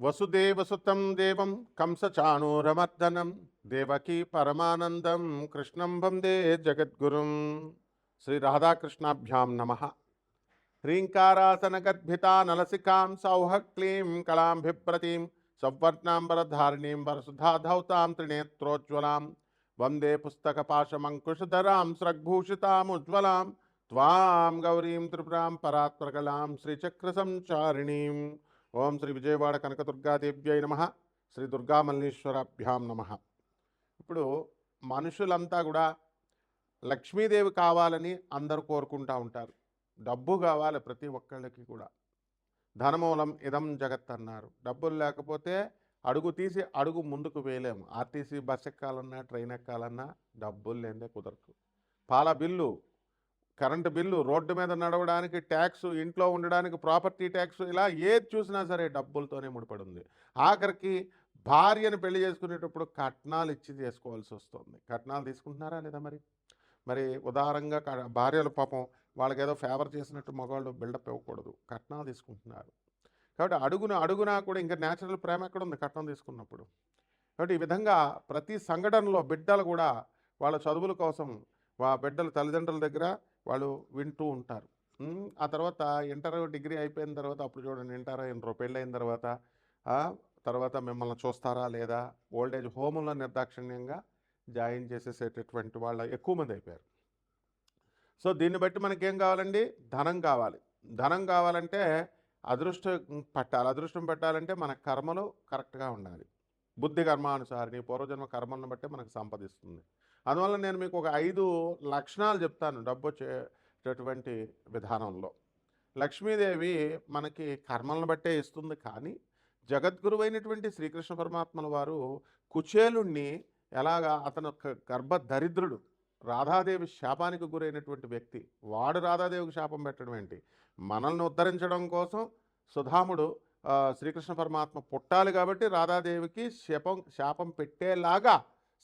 వసుదేవసుతం దేవం కంసచాణూరమర్దనం దేవకీ పరమానందం కృష్ణం వందే జగద్గురుం. శ్రీ రాధాకృష్ణాభ్యాం నమ. హ్రీంకారాసనగద్భితా నలసికాం సౌహ క్లీం కళాం సౌవర్ణాంబరధారిణీం వరసుధాధౌతాం త్రినేత్రోజ్వలాం వందే పుస్తకపాశమంకుశధరాం స్రగ్భూషితాముజ్వలాం త్వాం గౌరీం త్రిపురాం పరాత్మకలాం శ్రీచక్రసంచారిణీం ఓం శ్రీ విజయవాడ కనకదుర్గాదేవ్యై నమ. శ్రీ దుర్గామల్లేశ్వరాభ్యాం నమ. ఇప్పుడు మనుషులంతా కూడా లక్ష్మీదేవి కావాలని అందరూ కోరుకుంటూ ఉంటారు. డబ్బు కావాలి ప్రతి ఒక్కళ్ళకి కూడా. ధనమూలం ఇదం జగత్ అన్నారు. డబ్బులు లేకపోతే అడుగు తీసి అడుగు ముందుకు వేయలేము. ఆర్టీసీ బస్ ఎక్కాలన్నా ట్రైన్ ఎక్కాలన్నా డబ్బులు లేదే కుదరదు. పాల బిల్లు కరెంటు బిల్లు రోడ్డు మీద నడవడానికి ట్యాక్స్ ఇంట్లో ఉండడానికి ప్రాపర్టీ ట్యాక్స్ ఇలా ఏది చూసినా సరే డబ్బులతోనే ముడిపడి ఉంది ఆఖరికి భార్యను పెళ్ళి చేసుకునేటప్పుడు కట్నాలు ఇచ్చి చేసుకోవాల్సి వస్తుంది. కట్నాలు తీసుకుంటున్నారా లేదా మరి? మరి ఉదారంగా భార్యలు పాపం వాళ్ళకి ఏదో ఫేవర్ చేసినట్టు మగవాళ్ళు బిల్డప్ ఇవ్వకూడదు. కట్నాలు తీసుకుంటున్నారు. కాబట్టి అడుగున అడుగునా కూడా ఇంకా న్యాచురల్ ప్రేమ ఎక్కడ ఉంది కట్నం తీసుకున్నప్పుడు? కాబట్టి ఈ విధంగా ప్రతి సంఘటనలో బిడ్డలు కూడా వాళ్ళ చదువుల కోసం వా బిడ్డల తల్లిదండ్రుల దగ్గర వాళ్ళు వింటూ ఉంటారు. ఆ తర్వాత ఇంటర్ డిగ్రీ అయిపోయిన తర్వాత అప్పుడు చూడండి ఇంటర్ ఇంటర్ పెళ్ళైన అయిన తర్వాత తర్వాత మిమ్మల్ని చూస్తారా లేదా? ఓల్డ్ ఏజ్ హోమ్లో నిర్దాక్షిణ్యంగా జాయిన్ చేసేసేటటువంటి వాళ్ళ ఎక్కువ మంది అయిపోయారు. సో దీన్ని బట్టి మనకేం కావాలండి? ధనం కావాలి. ధనం కావాలంటే అదృష్టం పట్టాలి. అదృష్టం పెట్టాలంటే మన కర్మలు కరెక్ట్గా ఉండాలి. బుద్ధి కర్మానుసారిని పూర్వజన్మ కర్మలను బట్టి మనకు సంపదిస్తుంది. అందువల్ల నేను మీకు ఒక ఐదు లక్షణాలు చెప్తాను డబ్బు వచ్చేటటువంటి విధానంలో. లక్ష్మీదేవి మనకి కర్మలను బట్టే ఇస్తుంది కానీ జగద్గురువైనటువంటి శ్రీకృష్ణ పరమాత్మల వారు కుచేలుణ్ణి ఎలాగా అతను ఒక గర్భ దరిద్రుడు రాధాదేవి శాపానికి గురైనటువంటి వ్యక్తి వాడు రాధాదేవికి శాపం పెట్టడం ఏంటి? మనల్ని ఉద్ధరించడం కోసం సుధాముడు శ్రీకృష్ణ పరమాత్మ పుట్టాలి కాబట్టి రాధాదేవికి శాపం శాపం పెట్టేలాగా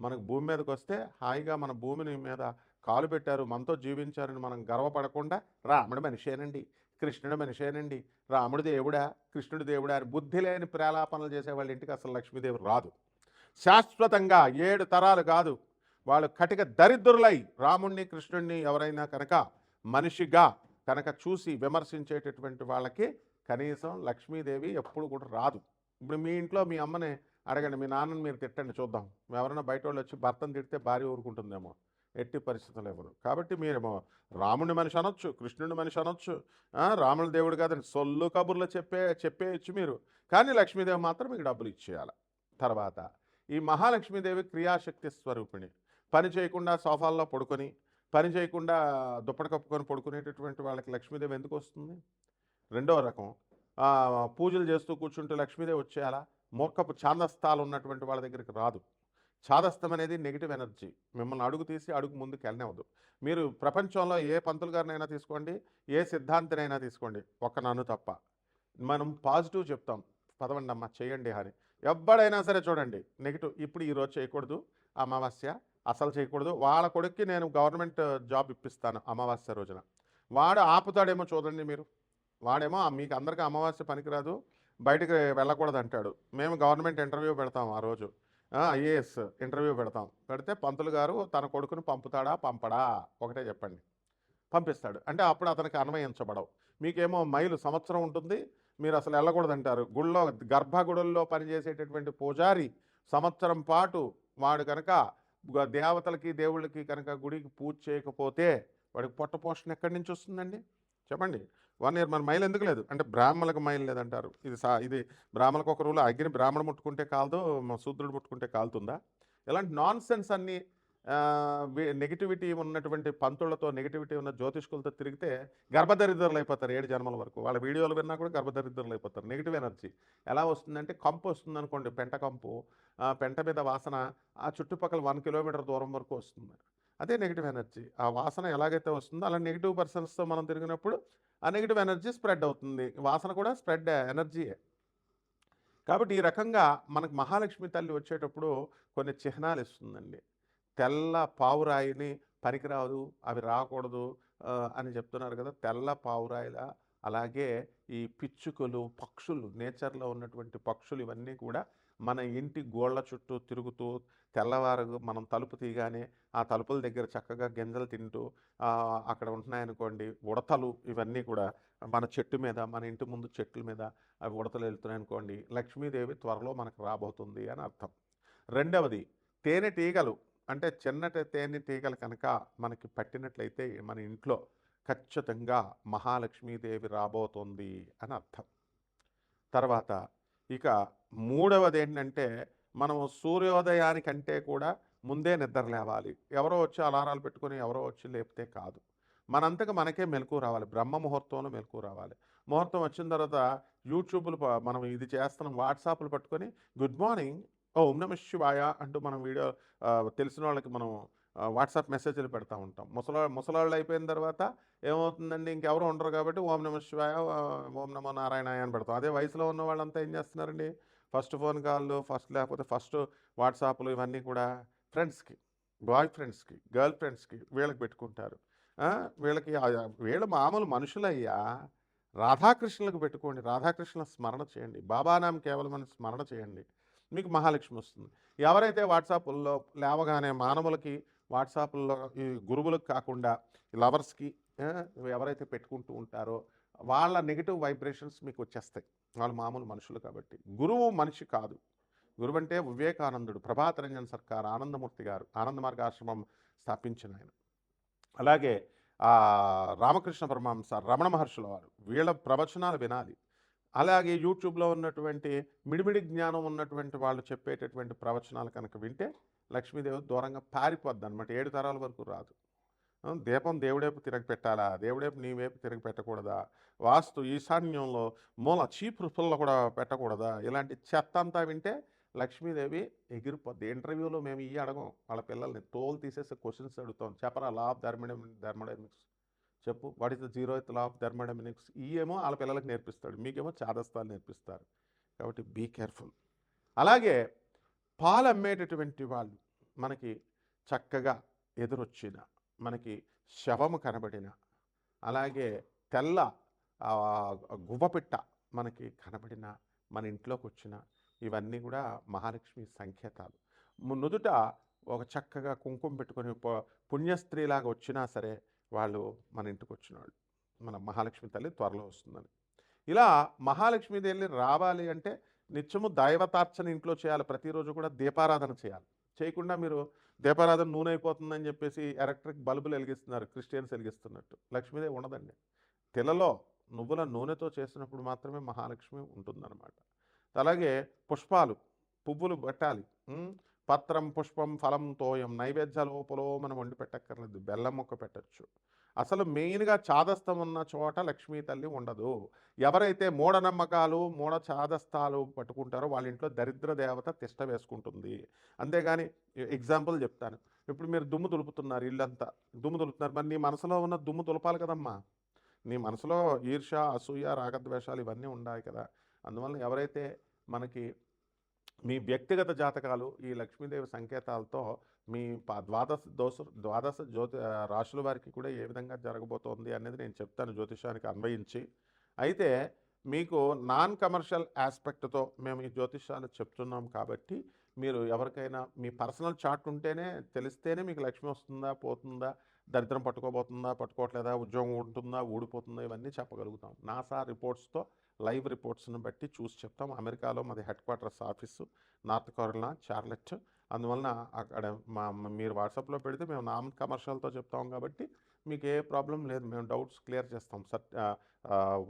మనకు భూమి మీదకి వస్తే హాయిగా మన భూమిని మీద కాలు పెట్టారు మనతో జీవించారని మనం గర్వపడకుండా రాముడు మనిషేనండి కృష్ణుడు మనిషేనండి రాముడు దేవుడా కృష్ణుడు దేవుడా అని బుద్ధి లేని ప్రేలాపనలు చేసే వాళ్ళ ఇంటికి అసలు లక్ష్మీదేవి రాదు. శాశ్వతంగా ఏడు తరాలు కాదు వాళ్ళు కటిక దరిద్రులై రాముణ్ణి కృష్ణుణ్ణి ఎవరైనా కనుక మనిషిగా కనుక చూసి విమర్శించేటటువంటి వాళ్ళకి కనీసం లక్ష్మీదేవి ఎప్పుడు కూడా రాదు. ఇప్పుడు మీ ఇంట్లో మీ అమ్మని అడగండి మీ నాన్నని మీరు తిట్టండి చూద్దాం. ఎవరైనా బయట వాళ్ళు వచ్చి భర్తను తిడితే భార్య ఊరుకుంటుందేమో. ఎట్టి పరిస్థితులు ఎవరు? కాబట్టి మీరేమో రాముడి మనిషి అనొచ్చు కృష్ణుడి మనిషి అనొచ్చు రాముడి రాముల దేవుడు కాదండి సొల్లు కబుర్లు చెప్పే చెప్పేయచ్చు మీరు. కానీ లక్ష్మీదేవి మాత్రం మీకు డబ్బులు ఇచ్చేయాలి. తర్వాత ఈ మహాలక్ష్మీదేవి క్రియాశక్తి స్వరూపిణి. పని చేయకుండా సోఫాల్లో పడుకొని పని చేయకుండా దుప్పటి కప్పుకొని పడుకునేటటువంటి వాళ్ళకి లక్ష్మీదేవి ఎందుకు వస్తుంది? రెండవ రకం పూజలు చేస్తూ కూర్చుంటే లక్ష్మీదేవి వచ్చేయాలా? మొక్కపు ఛాందస్థాలు ఉన్నటువంటి వాళ్ళ దగ్గరికి రాదు. ఛాదస్థం అనేది నెగిటివ్ ఎనర్జీ మిమ్మల్ని అడుగు తీసి అడుగు ముందుకు వెళ్ళనివ్వదు. మీరు ప్రపంచంలో ఏ పంతులు గారినైనా తీసుకోండి ఏ సిద్ధాంతినైనా తీసుకోండి. ఒక్క నన్ను తప్ప. మనం పాజిటివ్ చెప్తాం. పదవండి అమ్మ చేయండి అని ఎవ్వడైనా సరే చూడండి. నెగిటివ్ ఇప్పుడు ఈరోజు చేయకూడదు. అమావాస్య అసలు చేయకూడదు. వాళ్ళ కొడుక్కి నేను గవర్నమెంట్ జాబ్ ఇప్పిస్తాను అమావాస్య రోజున. వాడు ఆపుతాడేమో చూడండి మీరు. వాడేమో మీకు అందరికీ అమావాస్య పనికిరాదు. బయటకు వెళ్ళకూడదు అంటాడు మేము గవర్నమెంట్ ఇంటర్వ్యూ పెడతాం ఆ రోజు. ఐఏఎస్ ఇంటర్వ్యూ పెడతాం. పెడితే పంతులు గారు తన కొడుకును పంపుతాడా పంపడా? ఒకటే చెప్పండి. పంపిస్తాడు. అంటే అప్పుడు అతనికి అన్వయించబడవు. మీకేమో మైలు సంవత్సరం ఉంటుంది. మీరు అసలు వెళ్ళకూడదు అంటారు గుళ్ళో గర్భగుడుల్లో పనిచేసేటటువంటి పూజారి సంవత్సరం పాటు వాడు కనుక దేవతలకి దేవుళ్ళకి కనుక గుడికి పూజ చేయకపోతే వాడికి పొట్ట పోషణ ఎక్కడి నుంచి వస్తుందండి? చెప్పండి. వన్ ఇయర్ మన మైలు ఎందుకు లేదు? అంటే బ్రాహ్మణులకు మైలు లేదంటారు. ఇది సా ఇది బ్రాహ్మణులకు ఒక రూల్. అగ్ని బ్రాహ్మణ ముట్టుకుంటే కాలదు మ- శూద్రుడు ముట్టుకుంటే కాలుతుందా? ఇలాంటి నాన్ సెన్స్ అన్ని నెగిటివిటీ ఉన్నటువంటి పంతులతో నెగిటివిటీ ఉన్న జ్యోతిష్కులతో తిరిగితే గర్భదరిద్రులు అయిపోతారు ఏడు జన్మల వరకు. వాళ్ళ వీడియోలు విన్నా కూడా గర్భదరిద్రులు అయిపోతారు. Negative energy. ఎలా వస్తుందంటే కంపు వస్తుంది అనుకోండి పెంట కంపు. ఆ పెంట మీద వాసన ఆ చుట్టుపక్కల వన్ కిలోమీటర్ దూరం వరకు వస్తుంది. అదే నెగిటివ్ ఎనర్జీ. ఆ వాసన ఎలాగైతే వస్తుందో అలా నెగిటివ్ పర్సన్స్తో మనం తిరిగినప్పుడు ఆ నెగిటివ్ ఎనర్జీ స్ప్రెడ్ అవుతుంది. వాసన కూడా స్ప్రెడ్ ఎనర్జీయే కాబట్టి ఈ రకంగా మనకు మహాలక్ష్మి తల్లి వచ్చేటప్పుడు కొన్ని చిహ్నాలు ఇస్తుందండి. తెల్ల పావురాయిని పనికిరాదు అవి రాకూడదు అని చెప్తున్నారు కదా. తెల్ల పావురాయిల అలాగే ఈ పిచ్చుకలు పక్షులు నేచర్లో ఉన్నటువంటి పక్షులు ఇవన్నీ కూడా మన ఇంటి గోళ్ళ చుట్టూ తిరుగుతూ తెల్లవారు మనం తలుపు తీయగానే ఆ తలుపుల దగ్గర చక్కగా గింజలు తింటూ అక్కడ ఉంటున్నాయనుకోండి ఉడతలు ఇవన్నీ కూడా మన చెట్టు మీద మన ఇంటి ముందు చెట్ల మీద అవి ఉడతలు వెళ్తున్నాయనుకోండి లక్ష్మీదేవి త్వరలో మనకు రాబోతుంది అని అర్థం. రెండవది తేనెటీగలు అంటే చిన్నటి తేనె తీగలు కనుక మనకి పట్టినట్లయితే మన ఇంట్లో ఖచ్చితంగా మహాలక్ష్మీదేవి రాబోతుంది అని అర్థం. తర్వాత ఇక మూడవది ఏంటంటే మనం సూర్యోదయానికంటే కూడా ముందే నిద్ర లేవాలి. ఎవరో వచ్చి అలారాలు పెట్టుకొని ఎవరో వచ్చి లేపితే కాదు. మనంతకు మనకే మెలకు రావాలి. బ్రహ్మ ముహూర్తంలో మెలకు రావాలి. ముహూర్తం వచ్చిన తర్వాత యూట్యూబ్లు మనం ఇది చేస్తున్నాం వాట్సాప్లు పట్టుకొని గుడ్ మార్నింగ్ ఓం నమ శివాయ అంటూ మనం వీడియో తెలిసిన వాళ్ళకి మనం వాట్సాప్ మెసేజ్లు పెడతా ఉంటాం. ముసలా ముసలాళ్ళు అయిపోయిన తర్వాత ఏమవుతుందండి? ఇంకెవరు ఉండరు కాబట్టి ఓం నమ శివాయ ఓం నమో నారాయణాయ అని పెడతాం. అదే వయసులో ఉన్న వాళ్ళంతా ఏం చేస్తున్నారండి? ఫస్ట్ ఫోన్ కాళ్ళు ఫస్ట్ లేకపోతే ఫస్ట్ వాట్సాప్లు ఇవన్నీ కూడా ఫ్రెండ్స్కి బాయ్ ఫ్రెండ్స్కి గర్ల్ ఫ్రెండ్స్కి వీళ్ళకి పెట్టుకుంటారు. వీళ్ళకి వీళ్ళు మామూలు మనుషులయ్యా. రాధాకృష్ణులకు పెట్టుకోండి. రాధాకృష్ణుల స్మరణ చేయండి. బాబానాం కేవలం స్మరణ చేయండి. మీకు మహాలక్ష్మి వస్తుంది. ఎవరైతే వాట్సాప్లో లేవగానే మానవులకి వాట్సాప్లో ఈ గురువులకు కాకుండా లవర్స్కి ఎవరైతే పెట్టుకుంటూ ఉంటారో వాళ్ళ నెగిటివ్ వైబ్రేషన్స్ మీకు వచ్చేస్తాయి. వాళ్ళు మామూలు మనుషులు కాబట్టి. గురువు మనిషి కాదు. గురువు అంటే వివేకానందుడు ప్రభాత రంజన్ సర్కార్ ఆనందమూర్తి గారు ఆనంద మార్గాశ్రమం స్థాపించిన ఆయన. అలాగే రామకృష్ణ పరమహంస రమణ మహర్షుల వారు వీళ్ళ ప్రవచనాలు వినాలి. అలాగే యూట్యూబ్లో ఉన్నటువంటి మిడిమిడి జ్ఞానం ఉన్నటువంటి వాళ్ళు చెప్పేటటువంటి ప్రవచనాలు కనుక వింటే లక్ష్మీదేవి దూరంగా పారిపోద్ది అనమాట ఏడు తరాల వరకు రాదు. దీపం దేవుడేపు తిరగ పెట్టాలా? దేవుడేపు నీ వైపు తిరగ పెట్టకూడదా? వాస్తు ఈశాన్యంలో మూల చీప్ రుఫుల్లో కూడా పెట్టకూడదా? ఇలాంటి చెత్త అంతా వింటే లక్ష్మీదేవి ఎగిరిపోద్ది. ఇంటర్వ్యూలో మేము ఇవి అడగం. వాళ్ళ పిల్లల్ని తోలు తీసేసి క్వశ్చన్స్ అడుగుతాం. చెప్పరా లా ఆఫ్ థర్మోడై ధర్మడమిక్స్ చెప్పు. What is the zeroth law of thermodynamics ఏమో వాళ్ళ పిల్లలకు నేర్పిస్తాడు. మీకేమో చాదస్తాలు నేర్పిస్తారు. కాబట్టి బీ కేర్ఫుల్ అలాగే పాలు అమ్మేటటువంటి వాళ్ళు మనకి చక్కగా ఎదురొచ్చిన మనకి శవము కనబడిన అలాగే తెల్ల గువ్వపిట్ట మనకి కనబడిన మన ఇంట్లోకి వచ్చిన ఇవన్నీ కూడా మహాలక్ష్మి సంకేతాలు. నుదుట ఒక చక్కగా కుంకుమ పెట్టుకొని పుణ్యస్త్రీలాగా వచ్చినా సరే వాళ్ళు మన ఇంటికి వచ్చిన వాళ్ళు మన మహాలక్ష్మి తల్లి త్వరలో వస్తుందని. ఇలా మహాలక్ష్మీదేవి రావాలి అంటే నిత్యము దైవతార్చన ఇంట్లో చేయాలి. ప్రతిరోజు కూడా దీపారాధన చేయాలి. చేయకుండా మీరు దీపారాధన నూనె అయిపోతుందని చెప్పేసి ఎలక్ట్రిక్ బల్బులు వెలిగిస్తున్నారు. క్రిస్టియన్స్ వెలిగిస్తున్నట్టు. లక్ష్మీదేవి ఉండదండి. తిలలో నువ్వుల నూనెతో చేసినప్పుడు మాత్రమే మహాలక్ష్మి ఉంటుందన్నమాట. అలాగే పుష్పాలు పువ్వులు పెట్టాలి. పత్రం పుష్పం ఫలం తోయం నైవేద్య లోపలో మనం వండి పెట్టక్కర్లేదు. బెల్లం మొక్క పెట్టచ్చు. అసలు మెయిన్గా చాదస్తం ఉన్న చోట లక్ష్మీ తల్లి ఉండదు. ఎవరైతే మూఢనమ్మకాలు మూఢ చాదస్తాలు పట్టుకుంటారో వాళ్ళ ఇంట్లో దరిద్ర దేవత తిష్ట వేసుకుంటుంది. అంతేగాని ఎగ్జాంపుల్ చెప్తాను. ఇప్పుడు మీరు దుమ్ము దులుపుతున్నారు ఇల్లంతా. దుమ్ము దులుపుతున్నారు. మరి నీ మనసులో ఉన్న దుమ్ము దులపాలి కదమ్మా. నీ మనసులో ఈర్ష అసూయ రాగద్వేషాలు ఇవన్నీ ఉన్నాయి కదా. అందువల్ల ఎవరైతే మనకి మీ వ్యక్తిగత జాతకాలు ఈ లక్ష్మీదేవి సంకేతాలతో మీ ద్వాదశ దోష ద్వాదశ జ్యోతి రాశుల వారికి కూడా ఏ విధంగా జరగబోతోంది అనేది నేను చెప్తాను జ్యోతిషానికి అన్వయించి. అయితే మీకు నాన్ కమర్షియల్ ఆస్పెక్ట్తో మేము ఈ జ్యోతిషాలు చెప్తున్నాం కాబట్టి మీరు ఎవరికైనా మీ పర్సనల్ చార్ట్ ఉంటేనే తెలిస్తేనే మీకు లక్ష్మి వస్తుందా పోతుందా దరిద్రం పట్టుకోబోతుందా పట్టుకోవట్లేదా ఉద్యోగం ఉంటుందా ఊడిపోతుందా ఇవన్నీ చెప్పగలుగుతాం. నాసా రిపోర్ట్స్తో లైవ్ రిపోర్ట్స్ని బట్టి చూసి చెప్తాం. అమెరికాలో మాది headquarters office North Carolina Charlotte అందువలన అక్కడ మా మీరు వాట్సాప్లో పెడితే మేము నాన్ కమర్షియల్తో చెప్తాం కాబట్టి మీకు ఏ ప్రాబ్లం లేదు. మేము డౌట్స్ క్లియర్ చేస్తాం. సట్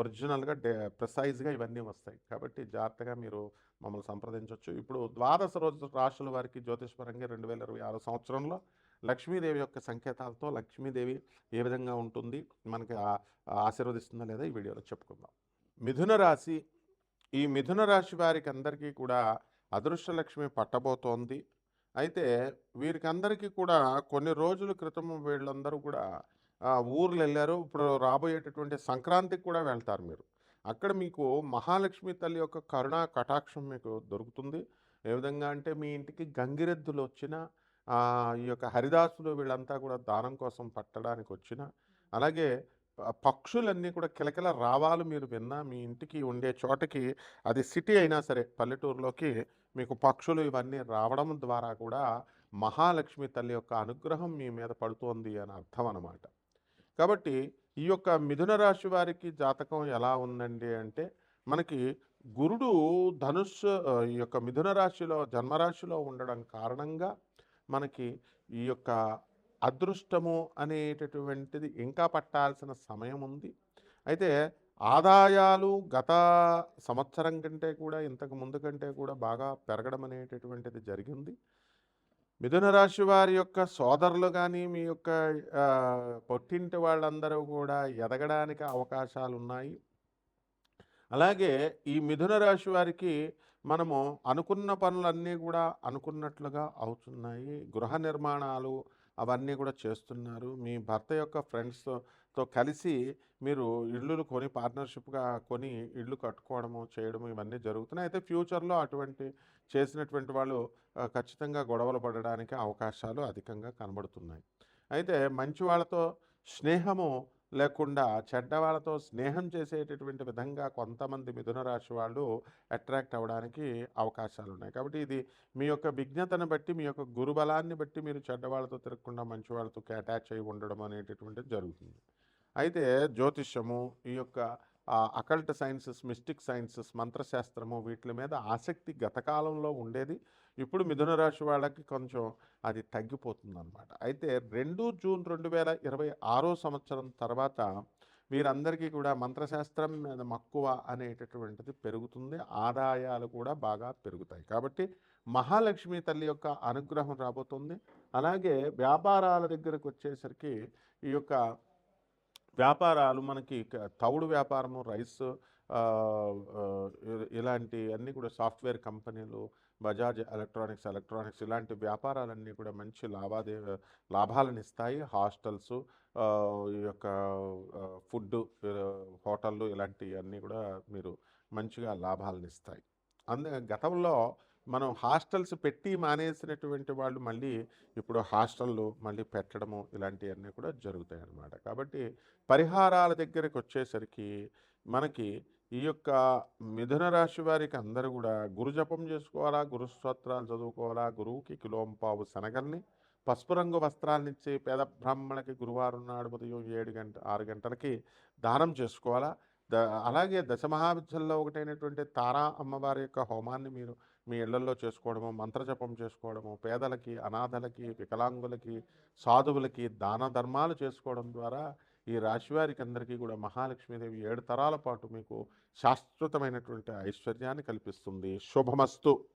ఒరిజినల్గా డే ప్రిసైజ్గా ఇవన్నీ వస్తాయి. కాబట్టి జాగ్రత్తగా మీరు మమ్మల్ని సంప్రదించవచ్చు ఇప్పుడు ద్వాదశ రోజు రాశుల వారికి జ్యోతిష్పరంగా రెండు వేల ఇరవై ఆరు సంవత్సరంలో లక్ష్మీదేవి యొక్క సంకేతాలతో లక్ష్మీదేవి ఏ విధంగా ఉంటుంది మనకి ఆశీర్వదిస్తుందా లేదా ఈ వీడియోలో చెప్పుకుందాం. మిథున రాశి ఈ మిథున రాశి వారికి అందరికీ కూడా అదృష్టలక్ష్మి పట్టబోతోంది. అయితే వీరికి అందరికీ కూడా కొన్ని రోజుల క్రితం వీళ్ళందరూ కూడా ఊర్లు వెళ్ళారు ఇప్పుడు రాబోయేటటువంటి సంక్రాంతికి కూడా వెళ్తారు మీరు. అక్కడ మీకు మహాలక్ష్మి తల్లి యొక్క కరుణా కటాక్షం మీకు దొరుకుతుంది. ఏ విధంగా అంటే మీ ఇంటికి గంగిరెద్దులు వచ్చిన ఈ యొక్క హరిదాసులు వీళ్ళంతా కూడా దానం కోసం పట్టడానికి వచ్చిన అలాగే పక్షులన్నీ కూడా కిలకిల రావాలు మీరు విన్నా మీ ఇంటికి ఉండే చోటకి అది సిటీ అయినా సరే పల్లెటూరులోకి మీకు పక్షులు ఇవన్నీ రావడం ద్వారా కూడా మహాలక్ష్మి తల్లి యొక్క అనుగ్రహం మీ మీద పడుతోంది అని అర్థం అనమాట కాబట్టి ఈ యొక్క మిథున రాశి వారికి జాతకం ఎలా ఉందండి అంటే మనకి గురుడు ధనుస్సు ఈ యొక్క మిథున రాశిలో జన్మరాశిలో ఉండడం కారణంగా మనకి ఈ యొక్క అదృష్టము అనేటటువంటిది ఇంకా పట్టాల్సిన సమయం ఉంది. అయితే ఆదాయాలు గత సంవత్సరం కంటే కూడా ఇంతకు ముందు కంటే కూడా బాగా పెరగడం అనేటటువంటిది జరిగింది. మిథున రాశి వారి యొక్క సోదరులు కానీ మీ యొక్క పొట్టింటి వాళ్ళందరూ కూడా ఎదగడానికి అవకాశాలు ఉన్నాయి. అలాగే ఈ మిథున రాశి వారికి మనము అనుకున్న పనులన్నీ కూడా అనుకున్నట్లుగా అవుతున్నాయి. గృహ నిర్మాణాలు అవన్నీ కూడా చేస్తున్నారు. మీ భర్త యొక్క తో కలిసి మీరు ఇళ్ళు కొని పార్ట్నర్షిప్గా కొని ఇళ్ళు కట్టుకోవడము చేయడము ఇవన్నీ జరుగుతున్నాయి. అయితే ఫ్యూచర్లో అటువంటి చేసినటువంటి వాళ్ళు ఖచ్చితంగా గొడవలు పడడానికి అవకాశాలు అధికంగా కనబడుతున్నాయి. అయితే మంచి వాళ్ళతో స్నేహము లేకుండా చెడ్డ వాళ్ళతో స్నేహం చేసేటటువంటి విధంగా కొంతమంది మిథున రాశి వాళ్ళు అట్రాక్ట్ అవ్వడానికి అవకాశాలు ఉన్నాయి. కాబట్టి ఇది మీ యొక్క విజ్ఞతను బట్టి మీ యొక్క గురుబలాన్ని బట్టి మీరు చెడ్డ వాళ్ళతో తిరగకుండా మంచి వాళ్ళతో అటాచ్ అయి ఉండడం అనేటటువంటిది జరుగుతుంది. అయితే జ్యోతిష్యము ఈ యొక్క అకల్ట్ సైన్సెస్ మిస్టిక్ సైన్సెస్ మంత్రశాస్త్రము వీటి మీద ఆసక్తి గతకాలంలో ఉండేది. ఇప్పుడు మిథున రాశి వాళ్ళకి కొంచెం అది తగ్గిపోతుందన్నమాట. అయితే రెండు జూన్ రెండు వేల ఇరవై ఆరో సంవత్సరం తర్వాత వీరందరికీ కూడా మంత్రశాస్త్రం మీద మక్కువ అనేటటువంటిది పెరుగుతుంది. ఆదాయాలు కూడా బాగా పెరుగుతాయి. కాబట్టి మహాలక్ష్మి తల్లి యొక్క అనుగ్రహం రాబోతుంది. అలాగే వ్యాపారాల దగ్గరకు వచ్చేసరికి ఈ యొక్క వ్యాపారాలు మనకి తవుడు వ్యాపారము రైస్ ఇ- ఇలాంటి అన్నీ కూడా సాఫ్ట్వేర్ కంపెనీలు బజాజ్ ఎలక్ట్రానిక్స్ ఎలక్ట్రానిక్స్ ఇలాంటి వ్యాపారాలన్నీ కూడా మంచి లావాదేవీ లాభాలను ఇస్తాయి హాస్టల్స్ ఈ యొక్క ఫుడ్ హోటళ్ళు ఇలాంటివన్నీ కూడా మీరు మంచిగా లాభాలను ఇస్తాయి అందు గతంలో మనం హాస్టల్స్ పెట్టి మానేసినటువంటి వాళ్ళు మళ్ళీ ఇప్పుడు హాస్టళ్ళు మళ్ళీ పెట్టడము ఇలాంటివన్నీ కూడా జరుగుతాయి అన్నమాట కాబట్టి పరిహారాల దగ్గరికి వచ్చేసరికి మనకి ఈ యొక్క మిథున రాశి వారికి అందరూ కూడా గురు జపం చేసుకోవాలా గురు స్తోత్రాలు చదువుకోవాలా గురువుకి కిలోంపావు శనగల్ని పసుపు రంగు వస్త్రాలనిచ్చి పేద బ్రాహ్మణకి గురువారం నాడు ఉదయం ఏడు గంట ఆరు గంటలకి దానం చేసుకోవాలా. ద అలాగే దశమహావిద్యల్లో ఒకటైనటువంటి తారా అమ్మవారి యొక్క హోమాన్ని మీరు మీ ఇళ్ళలో చేసుకోవడము మంత్రజపం చేసుకోవడము పేదలకి అనాథలకి వికలాంగులకి సాధువులకి దాన ధర్మాలు చేసుకోవడం ద్వారా ఈ రాశివారికి అందరికీ కూడా మహాలక్ష్మీదేవి ఏడు తరాల పాటు మీకు శాశ్వతమైనటువంటి ఐశ్వర్యాన్ని కల్పిస్తుంది. శుభమస్తు.